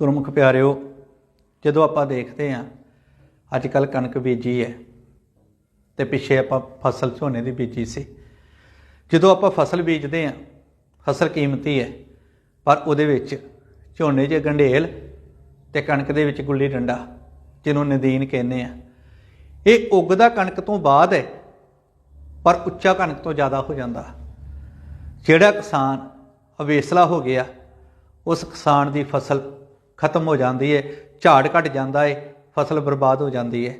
ਗੁਰਮੁਖ ਪਿਆਰਿਓ, ਜਦੋਂ ਆਪਾਂ ਦੇਖਦੇ ਹਾਂ ਅੱਜ ਕੱਲ ਕਣਕ ਬੀਜੀ ਹੈ ਤੇ ਪਿੱਛੇ ਆਪਾਂ ਫਸਲ ਝੋਨੇ ਦੀ ਬੀਜੀ ਸੀ। ਜਦੋਂ ਆਪਾਂ ਫਸਲ ਬੀਜਦੇ ਹਾਂ, ਫਸਲ ਕੀਮਤੀ ਹੈ, ਪਰ ਉਹਦੇ ਵਿੱਚ ਝੋਨੇ 'ਚ ਗੰਢੇਲ ਤੇ ਕਣਕ ਦੇ ਵਿੱਚ ਗੁੱਲੀ ਡੰਡਾ, ਜਿਹਨੂੰ ਨਦੀਨ ਕਹਿੰਦੇ ਆ ਇਹ ਉਗਦਾ ਕਣਕ ਤੋਂ ਬਾਅਦ ਹੈ, ਪਰ ਉੱਚਾ ਕਣਕ ਤੋਂ ਜ਼ਿਆਦਾ ਹੋ ਜਾਂਦਾ। ਜਿਹੜਾ ਕਿਸਾਨ ਅਵੇਸਲਾ ਹੋ ਗਿਆ, ਉਸ ਕਿਸਾਨ ਦੀ ਫਸਲ ਖਤਮ ਹੋ ਜਾਂਦੀ ਹੈ ਝਾੜ ਘਟ ਜਾਂਦਾ ਹੈ ਫਸਲ ਬਰਬਾਦ ਹੋ ਜਾਂਦੀ ਹੈ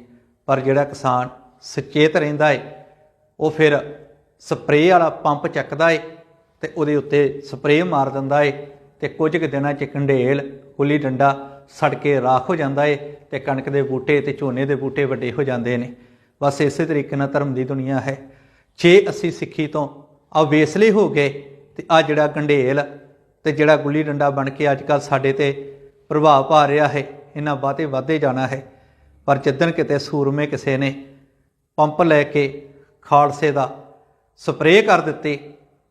ਪਰ ਜਿਹੜਾ ਕਿਸਾਨ ਸੁਚੇਤ ਰਹਿੰਦਾ ਹੈ ਉਹ ਫਿਰ ਸਪਰੇਅ ਵਾਲਾ ਪੰਪ ਚੱਕਦਾ ਹੈ ਤੇ ਉਹਦੇ ਉੱਤੇ ਸਪਰੇਅ ਮਾਰ ਦਿੰਦਾ ਹੈ ਤੇ ਕੁਝ ਕੁ ਦਿਨਾਂ ਚ ਕੰਢੇਲ ਗੁੱਲੀ ਡੰਡਾ ਸੜ ਕੇ ਰਾਖ ਹੋ ਜਾਂਦਾ ਏ ਤੇ ਕਣਕ ਦੇ ਬੂਟੇ ਤੇ ਝੋਨੇ ਦੇ ਬੂਟੇ ਵੱਡੇ ਹੋ ਜਾਂਦੇ ਨੇ। ਬਸ ਇਸੇ ਤਰੀਕੇ ਨਾਲ ਧਰਮ ਦੀ ਦੁਨੀਆ ਹੈ। ਜੇ ਅਸੀਂ ਸਿੱਖੀ ਤੋਂ ਅਵੇਸਲੇ ਹੋ ਗਏ ਤੇ ਆ ਜਿਹੜਾ ਕੰਢੇਲ ਤੇ ਜਿਹੜਾ ਗੁੱਲੀ ਡੰਡਾ ਬਣ ਕੇ ਅੱਜ ਕੱਲ ਸਾਡੇ ਤੇ ਪ੍ਰਭਾਵ ਪਾ ਰਿਹਾ ਹੈ, ਇਹਨਾਂ ਵਾਧੇ ਵਾਧੇ ਜਾਣਾ ਹੈ। ਪਰ ਜਿੱਦਣ ਕਿਤੇ ਸੂਰਮੇ ਕਿਸੇ ਨੇ ਪੰਪ ਲੈ ਕੇ ਖਾਲਸੇ ਦਾ ਸਪਰੇਅ ਕਰ ਦਿੱਤੀ,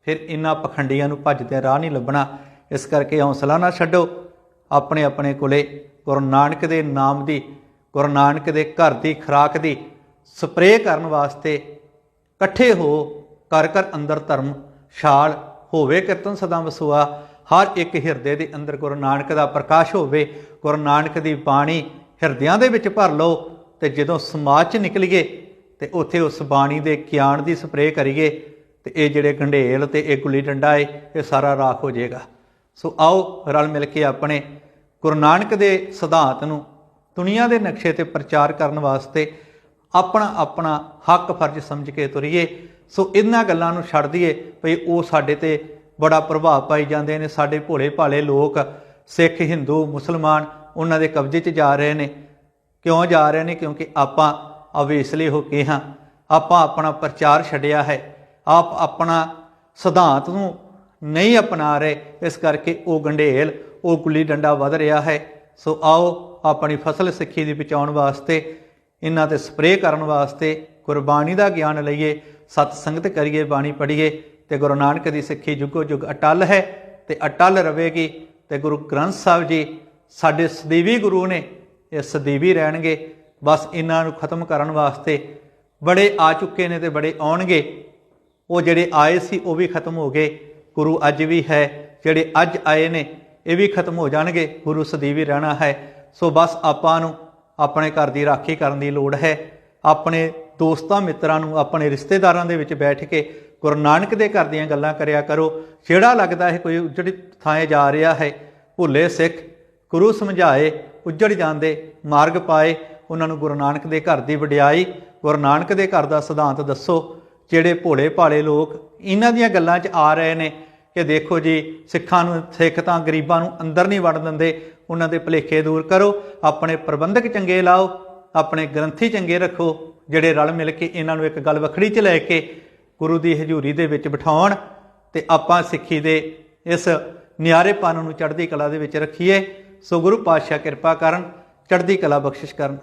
ਫਿਰ ਇਹਨਾਂ ਪਖੰਡੀਆਂ ਨੂੰ ਭੱਜਦੇ ਰਾਹ ਨਹੀਂ ਲੱਭਣਾ। ਇਸ ਕਰਕੇ ਹੌਸਲਾ ਨਾ ਛੱਡੋ। ਆਪਣੇ ਆਪਣੇ ਕੋਲੇ ਗੁਰੂ ਨਾਨਕ ਦੇ ਨਾਮ ਦੀ, ਗੁਰੂ ਨਾਨਕ ਦੇ ਘਰ ਦੀ ਖਰਾਕ ਦੀ ਸਪਰੇਅ ਕਰਨ ਵਾਸਤੇ ਇਕੱਠੇ ਹੋ ਕਰ ਕਰ ਅੰਦਰ ਧਰਮ, ਛਾਲ ਹੋਵੇ, ਕੀਰਤਨ ਸਦਾ ਵਸੂਆ। ਹਰ ਇੱਕ ਹਿਰਦੇ ਦੇ ਅੰਦਰ ਗੁਰੂ ਨਾਨਕ ਦਾ ਪ੍ਰਕਾਸ਼ ਹੋਵੇ, ਗੁਰੂ ਨਾਨਕ ਦੀ ਬਾਣੀ ਹਿਰਦਿਆਂ ਦੇ ਵਿੱਚ ਭਰ ਲਓ ਤੇ ਜਦੋਂ ਸਮਾਜ 'ਚ ਨਿਕਲੀਏ ਤੇ ਉੱਥੇ ਉਸ ਬਾਣੀ ਦੇ ਗਿਆਨ ਦੀ ਸਪਰੇਅ ਕਰੀਏ ਤੇ ਇਹ ਜਿਹੜੇ ਗੰਢੇਲ ਤੇ ਇਹ ਗੁੱਲੀ ਡੰਡਾ ਏ, ਇਹ ਸਾਰਾ ਰਾਖ ਹੋ ਜਾਏਗਾ। ਸੋ ਆਓ ਰਲ ਮਿਲ ਕੇ ਆਪਣੇ ਗੁਰੂ ਨਾਨਕ ਦੇ ਸਿਧਾਂਤ ਨੂੰ ਦੁਨੀਆ ਦੇ ਨਕਸ਼ੇ ਤੇ ਪ੍ਰਚਾਰ ਕਰਨ ਵਾਸਤੇ ਆਪਣਾ ਆਪਣਾ ਹੱਕ ਫਰਜ਼ ਸਮਝ ਕੇ ਤੁਰੀਏ। ਸੋ ਇਹਨਾਂ ਗੱਲਾਂ ਨੂੰ ਛੱਡ ਦਈਏ ਭਈ ਉਹ ਸਾਡੇ ਤੇ ਬੜਾ ਪ੍ਰਭਾਵ ਪਾਈ ਜਾਂਦੇ ਨੇ, ਸਾਡੇ ਭੋਲੇ ਭਾਲੇ ਲੋਕ, ਸਿੱਖ, ਹਿੰਦੂ, ਮੁਸਲਮਾਨ, ਉਹਨਾਂ ਦੇ ਕਬਜ਼ੇ 'ਚ ਜਾ ਰਹੇ ਨੇ। ਕਿਉਂ ਜਾ ਰਹੇ ਨੇ? ਕਿਉਂਕਿ ਆਪਾਂ ਅਵੇਸਲੇ ਹੋ ਕੇ ਹਾਂ। ਆਪਾਂ ਆਪਣਾ ਪ੍ਰਚਾਰ ਛੱਡਿਆ ਹੈ। ਆਪ ਆਪਣਾ ਸਿਧਾਂਤ ਨੂੰ ਨਹੀਂ ਅਪਣਾ ਰਹੇ। ਇਸ ਕਰਕੇ ਉਹ ਗੰਢੇਲ, ਉਹ ਗੁੱਲੀ ਡੰਡਾ ਵਧ ਰਿਹਾ ਹੈ। ਸੋ ਆਓ ਆਪਣੀ ਫਸਲ ਸਿੱਖੀ ਦੀ ਬਚਾਉਣ ਵਾਸਤੇ, ਇਹਨਾਂ ਤੇ ਸਪਰੇਅ ਕਰਨ ਵਾਸਤੇ ਗੁਰਬਾਣੀ ਦਾ ਗਿਆਨ ਲਈਏ, ਸਤ ਸੰਗਤ ਕਰੀਏ, ਬਾਣੀ ਪੜ੍ਹੀਏ। ਤੇ ਗੁਰੂ ਨਾਨਕ ਦੀ ਸਿੱਖੀ ਜੁਗੋ ਜੁਗ ਅਟਲ ਹੈ ਤੇ ਅਟਲ ਰਹੇਗੀ ਤੇ ਗੁਰੂ ਗ੍ਰੰਥ ਸਾਹਿਬ ਜੀ ਸਾਡੇ ਸਦੀਵੀ ਗੁਰੂ ਨੇ ਇਹ ਸਦੀਵੀ ਰਹਿਣਗੇ। ਬਸ ਇਹਨਾਂ ਨੂੰ ਖਤਮ ਕਰਨ ਵਾਸਤੇ ਬੜੇ ਆ ਚੁੱਕੇ ਨੇ ਤੇ ਬੜੇ ਆਉਣਗੇ। ਉਹ ਜਿਹੜੇ ਆਏ ਸੀ ਉਹ ਵੀ ਖਤਮ ਹੋ ਗਏ। ਗੁਰੂ ਅੱਜ ਵੀ ਹੈ, ਜਿਹੜੇ ਅੱਜ ਆਏ ਨੇ ਇਹ ਵੀ ਖਤਮ ਹੋ ਜਾਣਗੇ। ਗੁਰੂ ਸਦੀਵੀ ਰਹਿਣਾ ਹੈ। ਸੋ ਬਸ ਆਪਾਂ ਨੂੰ ਆਪਣੇ ਘਰ ਦੀ ਰਾਖੀ ਕਰਨ ਦੀ ਲੋੜ ਹੈ। ਆਪਣੇ ਦੋਸਤਾਂ ਮਿੱਤਰਾਂ ਨੂੰ, ਆਪਣੇ ਰਿਸ਼ਤੇਦਾਰਾਂ ਦੇ ਵਿੱਚ ਬੈਠ ਕੇ ਗੁਰੂ ਨਾਨਕ ਦੇ ਘਰ ਦੀਆਂ ਗੱਲਾਂ ਕਰਿਆ ਕਰੋ। ਜਿਹੜਾ ਲੱਗਦਾ ਹੈ ਕੋਈ ਉਜੜੀ ਥਾਂ ਜਾ ਰਿਹਾ ਹੈ। ਭੁੱਲੇ ਸਿੱਖ, ਗੁਰੂ ਸਮਝਾਏ, ਉੱਜੜ ਜਾਂਦੇ, ਮਾਰਗ ਪਾਏ। ਉਹਨਾਂ ਨੂੰ ਗੁਰੂ ਨਾਨਕ ਦੇ ਘਰ ਦੀ ਵਡਿਆਈ, ਗੁਰੂ ਨਾਨਕ ਦੇ ਘਰ ਦਾ ਸਿਧਾਂਤ ਦੱਸੋ। ਜਿਹੜੇ ਭੋਲੇ ਭਾਲੇ ਲੋਕ ਇਹਨਾਂ ਦੀਆਂ ਗੱਲਾਂ 'ਚ ਆ ਰਹੇ ਨੇ ਕਿ ਦੇਖੋ ਜੀ, ਸਿੱਖਾਂ ਨੂੰ ਸਿੱਖ ਤਾਂ ਗਰੀਬਾਂ ਨੂੰ ਅੰਦਰ ਨਹੀਂ ਵੜ ਦਿੰਦੇ। ਉਹਨਾਂ ਦੇ ਭਲੇਖੇ ਦੂਰ ਕਰੋ। ਆਪਣੇ ਪ੍ਰਬੰਧਕ ਚੰਗੇ ਲਾਓ। ਆਪਣੇ ਗ੍ਰੰਥੀ ਚੰਗੇ ਰੱਖੋ। ਜਿਹੜੇ ਰਲ ਮਿਲ ਕੇ ਇਹਨਾਂ ਨੂੰ ਇੱਕ ਗੱਲ ਵੱਖਰੀ 'ਚ ਲੈ ਕੇ ਗੁਰੂ ਦੀ ਹਜ਼ੂਰੀ ਦੇ ਵਿੱਚ ਬਿਠਾਉਣ ਤੇ ਆਪਾਂ ਸਿੱਖੀ ਦੇ ਇਸ ਨਿਆਰੇਪਨ ਨੂੰ ਚੜ੍ਹਦੀ ਕਲਾ ਦੇ ਵਿੱਚ ਰੱਖੀਏ। ਸੋ ਗੁਰੂ ਪਾਤਸ਼ਾਹ ਕਿਰਪਾ ਕਰਨ, ਚੜ੍ਹਦੀ ਕਲਾ ਬਖਸ਼ਿਸ਼ ਕਰਨ।